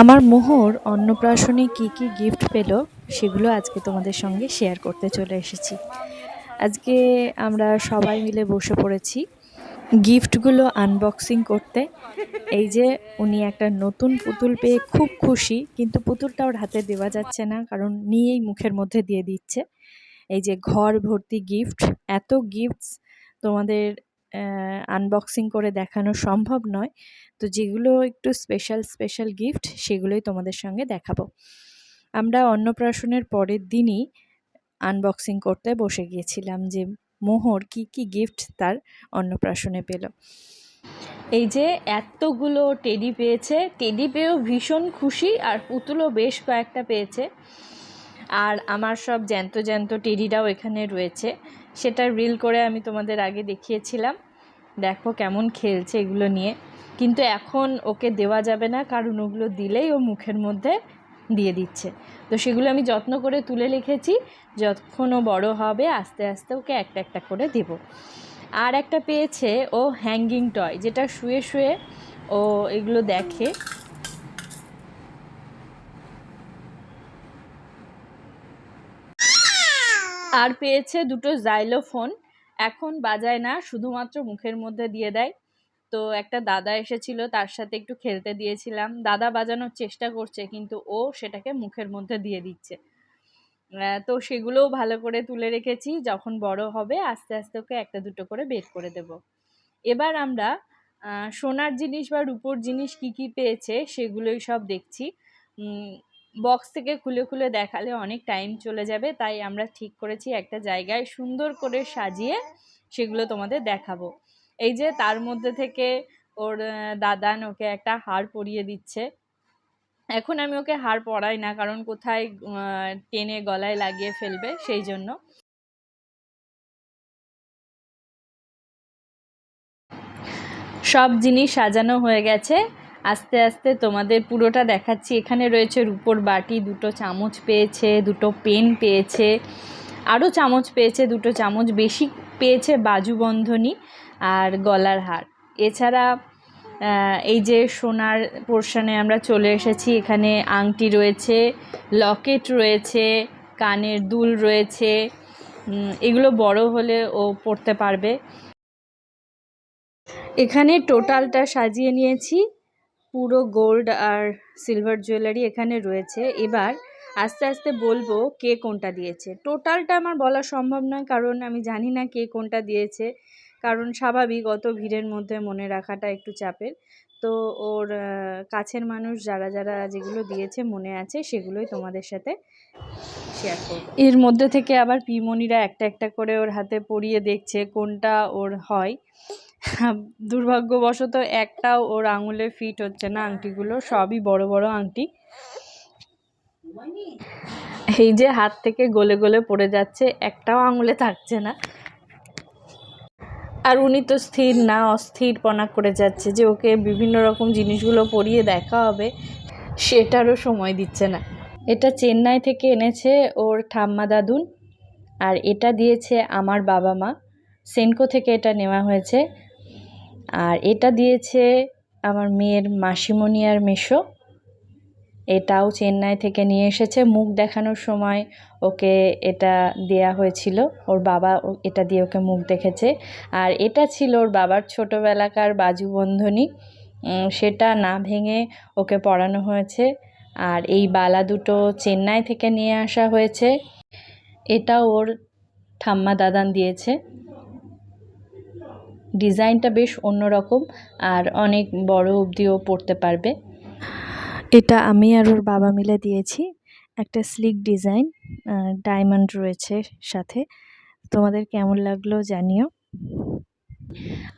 আমার মোহর অন্নপ্রাশনে কী কী গিফট পেল, সেগুলো আজকে তোমাদের সঙ্গে শেয়ার করতে চলে এসেছি। আজকে আমরা সবাই মিলে বসে পড়েছি গিফটগুলো আনবক্সিং করতে। এই যে উনি একটা নতুন পুতুল পেয়ে খুব খুশি, কিন্তু পুতুলটা ওর হাতে দেওয়া যাচ্ছে না, কারণ নিয়েই মুখের মধ্যে দিয়ে দিচ্ছে। এই যে ঘর ভর্তি গিফট এত গিফটস তোমাদের আনবক্সিং করে দেখানো সম্ভব নয়। তো যেগুলো একটু স্পেশাল স্পেশাল গিফট সেগুলোই তোমাদের সঙ্গে দেখাবো। আমরা অন্নপ্রাশনের পরের দিনই আনবক্সিং করতে বসে গিয়েছিলাম যে মোহর কি কি গিফট তার অন্নপ্রাশনে পেল। এই যে এতগুলো টেডি পেয়েছে টেডি পেয়েও ভীষণ খুশি আর পুতুলও বেশ কয়েকটা পেয়েছে। আর আমার সব জ্যান্ত জ্যান্ত টেডিরাও এখানে রয়েছে। সেটা রিল করে আমি তোমাদের আগে দেখিয়েছিলাম। দেখো কেমন খেলছে এগুলো নিয়ে। কিন্তু এখন ওকে দেওয়া যাবে না, কারণ ওগুলো দিলেই ও মুখের মধ্যে দিয়ে দিচ্ছে। তো সেগুলো আমি যত্ন করে তুলে রেখেছি যতক্ষণ ও বড় হবে আস্তে আস্তে ওকে একটা একটা করে দেব। আর একটা পেয়েছে ও হ্যাঙ্গিং টয় যেটা শুয়ে শুয়ে ও এগুলো দেখে। আর পেয়েছে দুটো জাইলোফোন এখন বাজায় না, শুধুমাত্র মুখের মধ্যে দিয়ে দেয়। তো একটা দাদা এসেছিল, তার সাথে একটু খেলতে দিয়েছিলাম। দাদা বাজানোর চেষ্টা করছে, কিন্তু ও সেটাকে মুখের মধ্যে দিয়ে দিচ্ছে। তো সেগুলোও ভালো করে তুলে রেখেছি। যখন বড় হবে, আস্তে আস্তে ওকে একটা দুটো করে বের করে দেব। এবার আমরা সোনার জিনিস বা রূপোর জিনিস কি কি পেয়েছে, সেগুলোই সব দেখছি। বক্স থেকে খুলে খুলে দেখালে অনেক টাইম চলে যাবে, তাই আমরা ঠিক করেছি একটা জায়গায় সুন্দর করে সাজিয়ে সেগুলো তোমাদের দেখাবো। এই যে তার মধ্যে থেকে ওর দাদান ওকে একটা হার পরিয়ে দিচ্ছে। এখন আমি ওকে হার পরাই না, কারণ কোথায় টেনে গলায় লাগিয়ে ফেলবে সেই জন্য। সব জিনিস সাজানো হয়ে গেছে। আস্তে আস্তে তোমাদের পুরোটা দেখাচ্ছি। এখানে রয়েছে রুপোর বাটি, দুটো চামচ পেয়েছে, দুটো পেন পেয়েছে আরও চামচ পেয়েছে, দুটো চামচ বেশি পেয়েছে বাজুবন্ধনী আর গলার হার। এছাড়া এই যে সোনার পোর্শনে আমরা চলে এসেছি। এখানে আংটি রয়েছে, লকেট রয়েছে, কানের দুল রয়েছে এগুলো বড় হলে ও পরতে পারবে। এখানে টোটালটা সাজিয়ে নিয়েছি। পুরো গোল্ড আর সিলভার জুয়েলারি এখানে রয়েছে। এবার আস্তে আস্তে বলব কে কোনটা দিয়েছে। টোটালটা আমার বলা সম্ভব নয়, কারণ আমি জানি না কে কোনটা দিয়েছে, কারণ স্বাভাবিক অত ভিড়ের মধ্যে মনে রাখাটা একটু চাপের। তো ওর কাছের মানুষ যারা যারা যেগুলো দিয়েছে মনে আছে সেগুলোই তোমাদের সাথে শেয়ার করব। এর মধ্যে থেকে আবার পিমনিরা একটা একটা করে ওর হাতে পরিয়ে দেখছে কোনটা ওর হয়। দুর্ভাগ্যবশত একটাও ওর আঙুলে ফিট হচ্ছে না। আংটিগুলো সবই বড় বড় আংটি। এই যে হাত থেকে গলে গলে পড়ে যাচ্ছে, একটাও আঙুলে থাকছে না। আর উনি তো স্থির না, অস্থিরপনা করে যাচ্ছে যে ওকে বিভিন্ন রকম জিনিসগুলো পরিয়ে দেখা হবে, সেটারও সময় দিচ্ছে না। এটা চেন্নাই থেকে এনেছে ওর ঠাম্মা দাদুন, আর এটা দিয়েছে আমার বাবা মা। সেনকো থেকে এটা নেওয়া হয়েছে। আর এটা দিয়েছে আমার মেয়ের মাসিমণি আর মেশো। এটাও চেন্নাই থেকে নিয়ে এসেছে। মুখ দেখানোর সময় ওকে এটা দেয়া হয়েছিল। ওর বাবা এটা দিয়ে ওকে মুখ দেখেছে। আর এটা ছিল ওর বাবার ছোটোবেলাকার বাজু বন্ধনী। সেটা না ভেঙে ওকে পড়ানো হয়েছে। আর এই বালা দুটো চেন্নাই থেকে নিয়ে আসা হয়েছে। এটা ওর ঠাম্মা দাদান দিয়েছে। ডিজাইনটা বেশ অন্যরকম আর অনেক বড় অবধিও পড়তে পারবে। এটা আমি আর ওর বাবা মিলে দিয়েছি। একটা স্লিক ডিজাইন ডায়মন্ড রয়েছে সাথে। তোমাদের কেমন লাগল জানিও।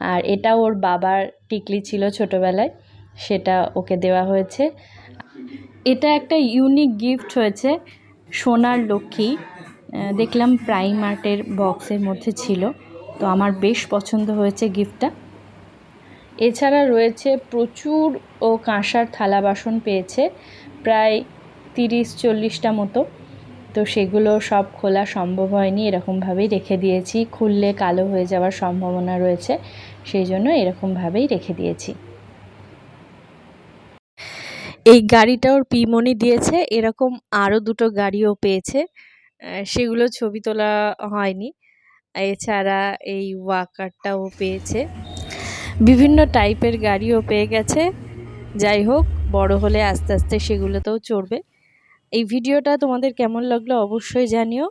আর এটা ওর বাবার টিকলি ছিল ছোটোবেলায় সেটা ওকে দেওয়া হয়েছে। এটা একটা ইউনিক গিফট হয়েছে সোনার লক্ষ্মী। দেখলাম প্রাইমার্টের বক্সের মধ্যে ছিল। তো আমার বেশ পছন্দ হয়েছে গিফটটা। এছাড়া রয়েছে প্রচুর ও কাঁসার থালা বাসন পেয়েছে, প্রায় তিরিশ চল্লিশটা মতো। তো সেগুলো সব খোলা সম্ভব হয়নি, এরকমভাবেই রেখে দিয়েছি। খুললে কালো হয়ে যাওয়ার সম্ভাবনা রয়েছে, সেই জন্য এরকমভাবেই রেখে দিয়েছি। এই গাড়িটা ওর পিমনি দিয়েছে, এরকম আরও দুটো গাড়িও পেয়েছে। সেগুলো ছবি তোলা হয়নি। এছাড়া এই ওয়াকারটাও পেয়েছে। বিভিন্ন টাইপের গাড়িও পেয়ে গেছে। যাই হোক, বড় হলে আস্তে আস্তে সেগুলোতেও চড়বে। এই ভিডিওটা তোমাদের কেমন লাগল অবশ্যই জানিও।